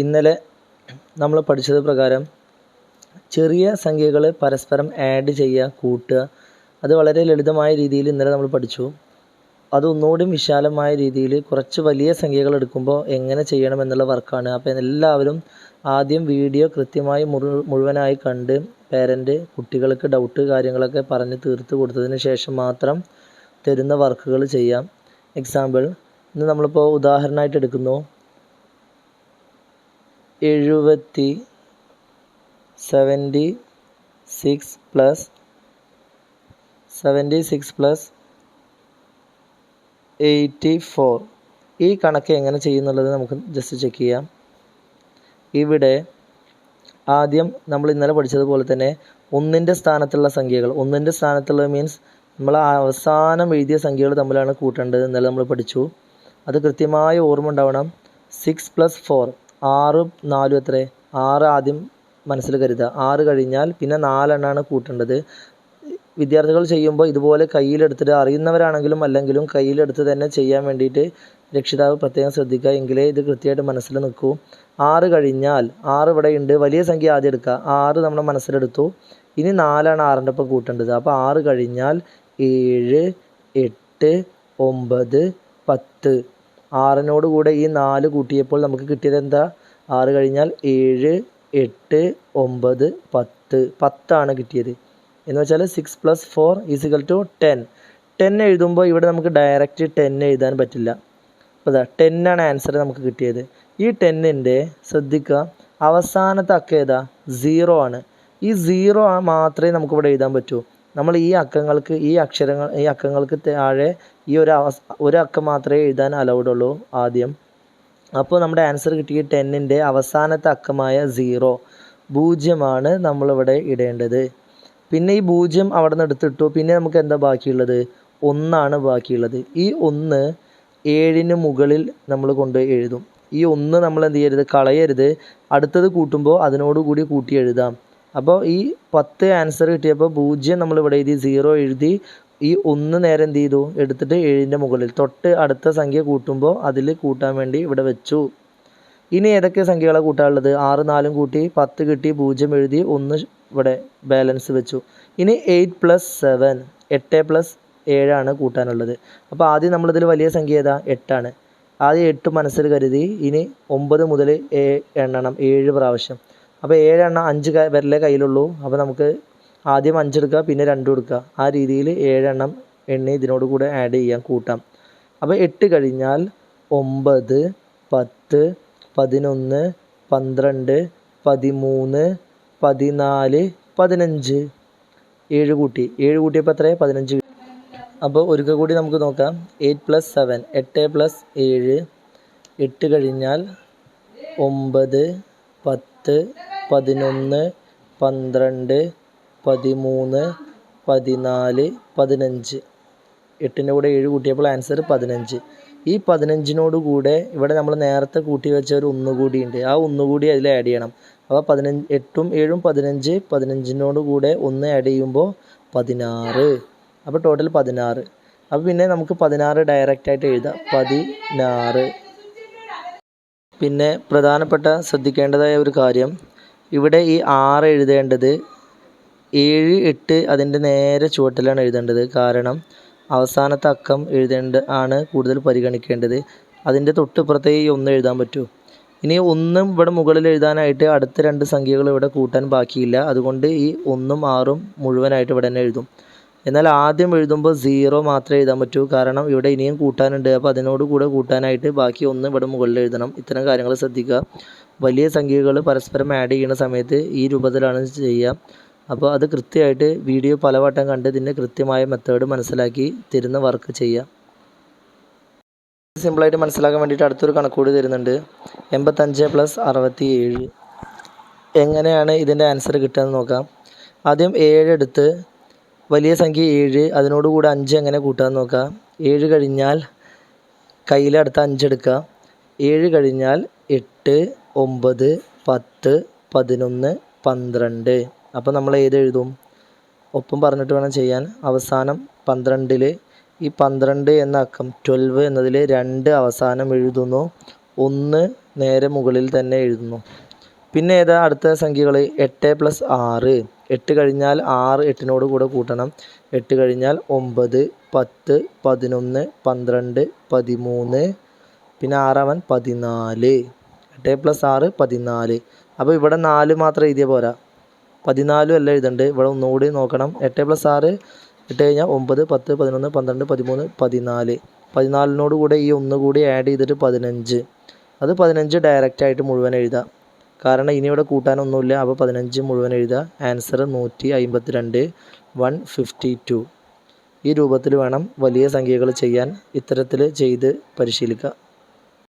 ഇന്നലെ നമ്മൾ പഠിച്ചത് പ്രകാരം ചെറിയ സംഖ്യകൾ പരസ്പരം ആഡ് ചെയ്യുക കൂട്ടുക. അത് വളരെ ലളിതമായ രീതിയിൽ ഇന്നലെ നമ്മൾ പഠിച്ചു. അത് ഒന്നുകൂടി വിശാലമായ രീതിയിൽ കുറച്ച് വലിയ സംഖ്യകൾ എടുക്കുമ്പോൾ എങ്ങനെ ചെയ്യണം എന്നുള്ള വർക്കാണ്. അപ്പോൾ എല്ലാവരും ആദ്യം വീഡിയോ കൃത്യമായി മുഴു മുഴുവനായി കണ്ട് പേരന്റ് കുട്ടികൾക്ക് ഡൗട്ട് കാര്യങ്ങളൊക്കെ പറഞ്ഞ് തീർത്ത് കൊടുത്തതിന് ശേഷം മാത്രം തരുന്ന വർക്കുകൾ ചെയ്യാം. എക്സാമ്പിൾ ഇന്ന് നമ്മളിപ്പോൾ ഉദാഹരണമായിട്ട് എടുക്കുന്നു. എഴുപത്തി seventy six plus seventy six plus eighty four ഈ കണക്ക് എങ്ങനെ ചെയ്യുന്നുള്ളത് നമുക്ക് ജസ്റ്റ് ചെക്ക് ചെയ്യാം. ഇവിടെ ആദ്യം നമ്മൾ ഇന്നലെ പഠിച്ചതുപോലെ തന്നെ ഒന്നിന്റെ സ്ഥാനത്തുള്ള സംഖ്യകൾ. ഒന്നിന്റെ സ്ഥാനത്തുള്ള മീൻസ് നമ്മൾ അവസാനം എഴുതിയ സംഖ്യകൾ തമ്മിലാണ് കൂട്ടേണ്ടത്. ഇന്നലെ നമ്മൾ പഠിച്ചു. അത് കൃത്യമായി ഓർമ്മ ഉണ്ടാവണം. സിക്സ് പ്ലസ് ഫോർ ആറ് നാലും എത്ര? ആറ് ആദ്യം മനസ്സിൽ കരുതുക. ആറ് കഴിഞ്ഞാൽ പിന്നെ നാലെണ്ണമാണ് കൂട്ടേണ്ടത്. വിദ്യാർത്ഥികൾ ചെയ്യുമ്പോൾ ഇതുപോലെ കയ്യിലെടുത്തിട്ട് അറിയുന്നവരാണെങ്കിലും അല്ലെങ്കിലും കയ്യിലെടുത്ത് തന്നെ ചെയ്യാൻ വേണ്ടിയിട്ട് രക്ഷിതാവ് പ്രത്യേകം ശ്രദ്ധിക്കുക. എങ്കിലേ ഇത് കൃത്യമായിട്ട് മനസ്സിൽ നിൽക്കൂ. ആറ് കഴിഞ്ഞാൽ ആറ് ഇവിടെ ഉണ്ട്. വലിയ സംഖ്യ ആദ്യം എടുക്കുക. ആറ് നമ്മുടെ മനസ്സിലെടുത്തു. ഇനി നാലാണ് ആറിന്റെ ഒപ്പം കൂട്ടേണ്ടത്. അപ്പോൾ ആറ് കഴിഞ്ഞാൽ ഏഴ് എട്ട് ഒമ്പത് പത്ത്. ആറിനോട് കൂടെ ഈ നാല് കൂട്ടിയപ്പോൾ നമുക്ക് കിട്ടിയത് എന്താ? ആറ് കഴിഞ്ഞാൽ ഏഴ് എട്ട് ഒമ്പത് പത്ത്. പത്താണ് കിട്ടിയത്. എന്ന് വെച്ചാൽ six plus four is equal to ten ten എഴുതുമ്പോൾ ഇവിടെ നമുക്ക് ഡയറക്റ്റ് ടെൻ എഴുതാൻ പറ്റില്ല. അപ്പോൾ ഇതാ ടെന്നാണ് ആൻസർ നമുക്ക് കിട്ടിയത്. ഈ ടെന്നിന്റെ ശ്രദ്ധിക്കുക അവസാനത്തെ അക്ക ഏതാ? സീറോ ആണ്. ഈ സീറോ മാത്രമേ നമുക്ക് ഇവിടെ എഴുതാൻ പറ്റൂ. നമ്മൾ ഈ അക്കങ്ങൾക്ക് ഈ അക്ഷരങ്ങൾ ഈ അക്കങ്ങൾക്ക് താഴെ ഈ ഒരു ഒരു അക്കം മാത്രമേ എഴുതാൻ അലൗഡ് ഉള്ളൂ ആദ്യം. അപ്പോൾ നമ്മുടെ ആൻസർ കിട്ടിയ ടെന്നിന്റെ അവസാനത്തെ അക്കമായ സീറോ പൂജ്യമാണ് നമ്മളിവിടെ ഇടേണ്ടത്. പിന്നെ ഈ പൂജ്യം അവിടെ നിന്ന് എടുത്തിട്ടു. പിന്നെ നമുക്ക് എന്താ ബാക്കിയുള്ളത്? ഒന്നാണ് ബാക്കിയുള്ളത്. ഈ ഒന്ന് ഏഴിന് മുകളിൽ നമ്മൾ കൊണ്ട് എഴുതും. ഈ ഒന്ന് നമ്മൾ എന്ത് ചെയ്യരുത്? കളയരുത്. അടുത്തത് കൂട്ടുമ്പോൾ അതിനോട് കൂടി കൂട്ടി എഴുതാം. അപ്പോൾ ഈ പത്ത് ആൻസർ കിട്ടിയപ്പോൾ പൂജ്യം നമ്മൾ ഇവിടെ എഴുതി സീറോ എഴുതി ഈ ഒന്ന് നേരെ എന്ത് ചെയ്തു? എടുത്തിട്ട് ഏഴിന്റെ മുകളിൽ. തൊട്ട് അടുത്ത സംഖ്യ കൂട്ടുമ്പോൾ അതിൽ കൂട്ടാൻ വേണ്ടി ഇവിടെ വെച്ചു. ഇനി ഏതൊക്കെ സംഖ്യകളാണ് കൂട്ടാനുള്ളത്? ആറ് നാലും കൂട്ടി പത്ത് കിട്ടി പൂജ്യം എഴുതി ഒന്ന് ഇവിടെ ബാലൻസ് വെച്ചു. ഇനി എയ്റ്റ് പ്ലസ് സെവൻ എട്ട് പ്ലസ് ഏഴാണ് കൂട്ടാനുള്ളത്. അപ്പോൾ ആദ്യം നമ്മളിതിൽ വലിയ സംഖ്യ ഏതാ? എട്ടാണ് ആദ്യം എട്ട് മനസ്സിൽ കരുതി ഇനി ഒമ്പത് മുതൽ എണ്ണണം ഏഴ് പ്രാവശ്യം. അപ്പോൾ ഏഴെണ്ണം അഞ്ച് വിരലേ കയ്യിലുള്ളൂ. അപ്പോൾ നമുക്ക് ആദ്യം അഞ്ചെടുക്കുക പിന്നെ രണ്ടും എടുക്കുക ആ രീതിയിൽ ഏഴെണ്ണം എണ്ണി ഇതിനോട് കൂടെ ആഡ് ചെയ്യാം കൂട്ടാം. അപ്പോൾ എട്ട് കഴിഞ്ഞാൽ ഒമ്പത് പത്ത് പതിനൊന്ന് പന്ത്രണ്ട് പതിമൂന്ന് പതിനാല് പതിനഞ്ച്. ഏഴ് കൂട്ടി. ഏഴ് കൂട്ടിയപ്പോൾ എത്രയാണ് പതിനഞ്ച് അപ്പോൾ ഒരിക്കൽ കൂടി നമുക്ക് നോക്കാം. എയ്റ്റ് പ്ലസ് സെവൻ എട്ട് പ്ലസ് ഏഴ്. എട്ട് കഴിഞ്ഞാൽ ഒമ്പത് പത്ത് പതിനൊന്ന് പന്ത്രണ്ട് പതിമൂന്ന് പതിനാല് പതിനഞ്ച്. എട്ടിന്റെ കൂടെ ഏഴ് കൂട്ടിയപ്പോൾ ആൻസർ പതിനഞ്ച്. ഈ പതിനഞ്ചിനോട് കൂടെ ഇവിടെ നമ്മൾ നേരത്തെ കൂട്ടി വെച്ച ഒരു ഒന്നുകൂടി ഉണ്ട്. ആ ഒന്നുകൂടി അതിൽ ആഡ് ചെയ്യണം. അപ്പോൾ പതിനഞ്ച് എട്ടും ഏഴും പതിനഞ്ച് പതിനഞ്ചിനോട് കൂടെ ഒന്ന് ആഡ് ചെയ്യുമ്പോൾ പതിനാറ്. അപ്പോൾ ടോട്ടൽ പതിനാറ്. അപ്പോൾ പിന്നെ നമുക്ക് പതിനാറ് ഡയറക്റ്റ് ആയിട്ട് എഴുതാം. പതിനാറ്. പിന്നെ പ്രധാനപ്പെട്ട ശ്രദ്ധിക്കേണ്ടതായ ഒരു കാര്യം ഇവിടെ ഈ ആറ് എഴുതേണ്ടത് ഏഴ് എട്ട് അതിന്റെ നേരെ ചുവട്ടിലാണ് എഴുതേണ്ടത്. കാരണം അവസാനത്തെ അക്കം എഴുതേണ്ട ആണ് കൂടുതൽ പരിഗണിക്കേണ്ടത്. അതിന്റെ തൊട്ടിപ്പുറത്തേ ഈ ഒന്ന് എഴുതാൻ പറ്റൂ. ഇനി ഒന്നും ഇവിടെ മുകളിൽ എഴുതാനായിട്ട് അടുത്ത രണ്ട് സംഖ്യകൾ ഇവിടെ കൂട്ടാൻ ബാക്കിയില്ല. അതുകൊണ്ട് ഈ ഒന്നും ആറും മുഴുവനായിട്ട് ഇവിടെ തന്നെ എഴുതും. എന്നാൽ ആദ്യം എഴുതുമ്പോൾ സീറോ മാത്രമേ എഴുതാൻ പറ്റൂ. കാരണം ഇവിടെ ഇനിയും കൂട്ടാനുണ്ട്. അപ്പോൾ അതിനോട് കൂടെ കൂട്ടാനായിട്ട് ബാക്കി ഒന്ന് ഇവിടെ മുകളിൽ എഴുതണം. ഇത്തരം കാര്യങ്ങൾ ശ്രദ്ധിക്കുക. വലിയ സംഖ്യകൾ പരസ്പരം ആഡ് ചെയ്യുന്ന സമയത്ത് ഈ രൂപത്തിലാണ് ചെയ്യുക. അപ്പോൾ അത് കൃത്യമായിട്ട് വീഡിയോ പലവട്ടം കണ്ട് ഇതിന്റെ കൃത്യമായ മെത്തേഡ് മനസ്സിലാക്കി തരുന്ന വർക്ക് ചെയ്യുക. സിമ്പിളായിട്ട് മനസ്സിലാക്കാൻ വേണ്ടിയിട്ട് അടുത്തൊരു കണക്കൂടി തരുന്നുണ്ട്. എൺപത്തഞ്ച് പ്ലസ് അറുപത്തി ഏഴ് എങ്ങനെയാണ് ഇതിന്റെ ആൻസർ കിട്ടുകയെന്ന് നോക്കാം. ആദ്യം ഏഴ് എടുത്ത് വലിയ സംഖ്യ ഏഴ് അതിനോട് കൂടെ അഞ്ച് എങ്ങനെ കൂട്ടാമെന്ന് നോക്കാം? ഏഴ് കഴിഞ്ഞാൽ കയ്യിലടുത്ത അഞ്ചെടുക്കുക ഏഴ് കഴിഞ്ഞാൽ എട്ട് ഒമ്പത് പത്ത് പതിനൊന്ന് പന്ത്രണ്ട്. അപ്പോൾ നമ്മൾ ഏത് എഴുതും? ഒപ്പം പറഞ്ഞിട്ട് വേണം ചെയ്യാൻ. അവസാനം പന്ത്രണ്ടിൽ ഈ പന്ത്രണ്ട് എന്ന അക്കം ട്വൽവ് എന്നതിൽ രണ്ട് അവസാനം എഴുതുന്നു. ഒന്ന് നേരെ മുകളിൽ തന്നെ എഴുതുന്നു. പിന്നെ ഏതാ അടുത്ത സംഖ്യകൾ എട്ട് പ്ലസ് ആറ്. എട്ട് കഴിഞ്ഞാൽ ആറ് എട്ടിനോട് കൂടെ കൂട്ടണം. എട്ട് കഴിഞ്ഞാൽ ഒമ്പത് പത്ത് പതിനൊന്ന് പന്ത്രണ്ട് പതിമൂന്ന് പിന്നെ ആറാമൻ പതിനാല്. എട്ട് പ്ലസ് ആറ് പതിനാല്. അപ്പോൾ ഇവിടെ നാല് മാത്രം എഴുതിയാൽ പോരാ. പതിനാലും അല്ല എഴുതണ്ട്? ഇവിടെ ഒന്നുകൂടി നോക്കണം. എട്ട് പ്ലസ് ആറ് എട്ട് കഴിഞ്ഞാൽ ഒമ്പത് പത്ത് പതിനൊന്ന് പന്ത്രണ്ട് പതിമൂന്ന് പതിനാല്. പതിനാലിനോട് കൂടെ ഈ ഒന്ന് കൂടി ആഡ് ചെയ്തിട്ട് പതിനഞ്ച്. അത് പതിനഞ്ച് ഡയറക്റ്റ് ആയിട്ട് മുഴുവൻ എഴുതാം. കാരണം ഇനി ഇവിടെ കൂട്ടാനൊന്നുമില്ല. അപ്പോൾ പതിനഞ്ച് മുഴുവൻ എഴുതുക. ആൻസർ നൂറ്റി അമ്പത്തി രണ്ട് വൺ ഫിഫ്റ്റി ടു ഈ രൂപത്തിൽ വേണം വലിയ സംഖ്യകൾ ചെയ്യാൻ. ഇത്തരത്തിൽ ചെയ്ത് പരിശീലിക്കുക.